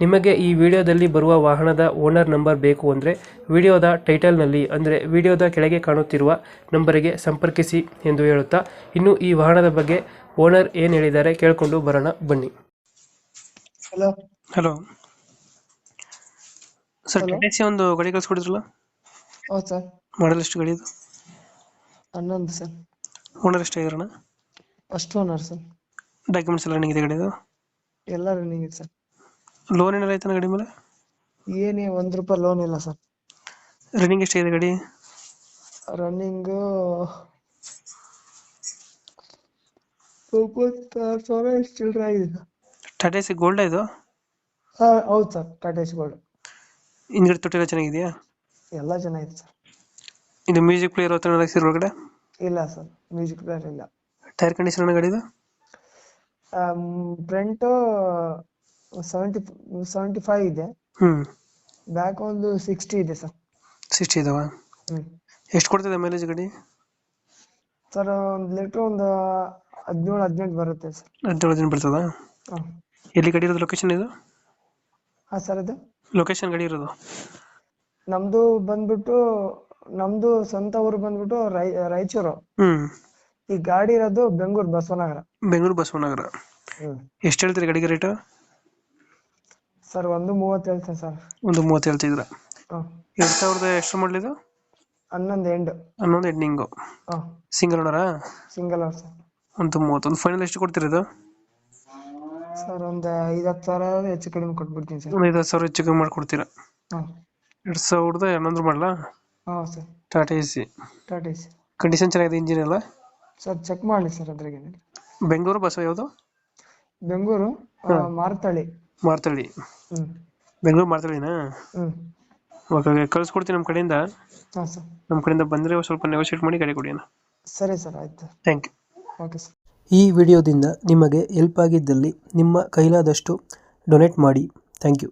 ನಿಮಗೆ ಈ ವಿಡಿಯೋದಲ್ಲಿ ಬರುವ ವಾಹನದ ಓನರ್ ನಂಬರ್ ಬೇಕು ಅಂದರೆ ವಿಡಿಯೋದ ಟೈಟಲ್ನಲ್ಲಿ ಅಂದರೆ ವಿಡಿಯೋದ ಕೆಳಗೆ ಕಾಣುತ್ತಿರುವ ನಂಬರಿಗೆ ಸಂಪರ್ಕಿಸಿ ಎಂದು ಹೇಳುತ್ತಾ ಇನ್ನು ಈ ವಾಹನದ ಬಗ್ಗೆ ಓನರ್ ಏನು ಹೇಳಿದ್ದಾರೆ ಕೇಳಿಕೊಂಡು ಬರೋಣ ಬನ್ನಿ. ಹಲೋ. ಹಲೋ. Sir Hello. ಒಂದು ಗಡಿ ಕಳಿಸ್ಕೊಡಿದ್ರಲ್ಲ? ಹೌದು ಸರ್. ಮಾಡಲ್ ಎಷ್ಟು ಗಾಡಿ ಇದು? ಹನ್ನೊಂದು ಸರ್. ಓನರ್ ಎಷ್ಟಾಗಿದ್ರಣ ಫಸ್ಟ್ ಓನರ್ ಸರ್. ಡಾಕ್ಯುಮೆಂಟ್ಸ್ ಎಲ್ಲ ರನ್ನಿಂಗ್ ಇದೆ ಗಾಡಿದು ಎಲ್ಲ ರನ್ನಿಂಗ್ ಇದೆ ಸರ್. ಲೋನ್ ಏನಾರ ಐತನ ಗಾಡಿ ಮೇಲೆ? ಏನೇ ಒಂದು ರೂಪಾಯಿ ಲೋನ್ ಇಲ್ಲ ಸರ್ ರನ್ನಿಂಗ್ ಎಷ್ಟಾಗಿದೆ ಗಾಡಿ? ರನ್ನಿಂಗು ಇಪ್ಪತ್ತಾರು ಸಾವಿರ ಚಿಲ್ಡ್ರ ಚಿಲ್ಲರೆ ಆಗಿದೆ ಸರ್ ಟಾಟಾ ಸಿ ಗೋಲ್ಡ್ ಇದು? ಹಾಂ ಹೌದು ಸರ್ ಟಾಟಾ ಗೋಲ್ಡ್ ಹಿಂದ್ಗಡೆ ತೊಟ್ಟಿಲ್ಲ ಚೆನ್ನಾಗಿದೆಯಾ? ಎಲ್ಲ ಚೆನ್ನಾಗಿದೆ ಸರ್ ಇದು ಮ್ಯೂಸಿಕ್ ಪ್ಲೇಯರ್ ಹತ್ರ ಹಾಕ್ಸಿರೋ ಒಳಗಡೆ? ಇಲ್ಲ ಸರ್ ಮ್ಯೂಸಿಕ್ ಪ್ಲೇಯರ್ ಇಲ್ಲ. ಟೈರ್ ಕಂಡೀಷನ್ ಗಾಡಿದು ಫ್ರಂಟು ಸೆವೆಂಟಿ ಸೆವೆಂಟಿ ಫೈವ್ ಇದೆ. ಹ್ಮ್. ಬ್ಯಾಕ್ ಒಂದು ಸಿಕ್ಸ್ಟಿ ಇದೆ ಸರ್. ಸಿಕ್ಸ್ಟಿ ಇದಾವ? ಹ್ಞೂ ಎಷ್ಟು ಕೊಡ್ತಿದೆ ಮೈಲೇಜ್ ಗಾಡಿ? ಸರ್ ಒಂದು ಲೀಟ್ರ್ ಒಂದು ಹದಿನೇಳು ಹದಿನೆಂಟು ಬರುತ್ತೆ ಸರ್. ಹದಿನೇಳು ದಿನ ಬರ್ತದ? ಹಾಂ. ಎಲ್ಲಿ ಗಾಡಿ ಇರೋದು ಲೊಕೇಶನ್ ಇದು? ಹಾಂ ಸರ್ ಇದು ಲೊಕೇಶನ್ ಗಾಡಿ ಇರೋದು? ನಮ್ದು ಬಂದ್ಬಿಟ್ಟು ನಮ್ದು ಸ್ವಂತ ಊರು ಬಂದ್ಬಿಟ್ಟು ರೈ ರಾಯಚೂರು. ಹ್ಮ್. ಈ ಗಾಡಿ ಇರೋದು ಬೆಂಗಳೂರು ಬಸವನಗರ. ಬೆಂಗಳೂರು ಬಸವನಗರ. ಹ್ಮ್. ಎಷ್ಟು ಹೇಳ್ತೀರಿ ಗಾಡಿಗೆ ರೇಟ್ ಸರ್ ಒಂದು ಮೂವತ್ತು ಹೇಳ್ತೇನೆ ಸರ್ ಒಂದು ಮೂವತ್ತು ಹೇಳ್ತಿದ್ರ ಎರಡ್ ಎರಡು ಸಾವಿರದ ಎಷ್ಟು ಮಾಡಲಿದು ಹನ್ನೊಂದು ಎಂಡ್ ಹನ್ನೊಂದು ಎಂಡಿಂಗು ಹಾಂ. ಸಿಂಗಲ್ ಓನರಾ ಸಿಂಗಲ್ ಅವರ್ ಸರ್ ಒಂದು ಮೂವತ್ತು. ಒಂದು ಫೈನಲ್ ಎಷ್ಟು ಕೊಡ್ತೀರಿ ಇದು? ಸರ್ ಒಂದು ಐದು ಹತ್ತು ಸಾವಿರ ಹೆಚ್ಚು ಕಡಿಮೆ ಕೊಟ್ಬಿಡ್ತೀನಿ ಸರ್ ಒಂದು ಐದು ಸಾವಿರ ಹೆಚ್ಚು ಕಮ್ಮಿ ಮಾಡ್ಕೊಡ್ತೀರಾ? ಹಾಂ. ಎರಡು ಸಾವಿರದ ಹನ್ನೊಂದು ಮಾಡಲ? ಹಾಂ sir Tata A C Tata C condition ಚೆನ್ನಾಗಿದೆ ಇಂಜಿನ್ ಎಲ್ಲ? ಸರ್ ಚೆಕ್ ಮಾಡಿ ಸರ್ ಅದ್ರಾಗೆ. ಬೆಂಗಳೂರು ಬಸ್ ಯಾವುದು? ಬೆಂಗಳೂರು ಆ, ಮಾರ್ತಳಿ. ಮಾರ್ತಳ್ಳಿ ಬೆಂಗಳೂರು ಹ್ಮ್. ಓಕೆ ಓಕೆ ಕಳಿಸ್ಕೊಡ್ತೀನಿ ನಮ್ಮ ಕಡೆಯಿಂದ. ಹಾಂ ಸರ್. ನಮ್ಮ ಕಡೆಯಿಂದ ಬಂದರೆ ಸ್ವಲ್ಪ ನೆಗೋಷಿಯೇಟ್ ಮಾಡಿ ಗಾಡಿ ಕೊಡಿ ಅಣ್ಣ. ಸರಿ ಸರ್. ಆಯ್ತು. Thank you okay sir. ಈ ವಿಡಿಯೋದಿಂದ ನಿಮಗೆ ಹೆಲ್ಪ್ ಆಗಿದ್ದಲ್ಲಿ ನಿಮ್ಮ ಕೈಲಾದಷ್ಟು ಡೊನೇಟ್ ಮಾಡಿ. Thank you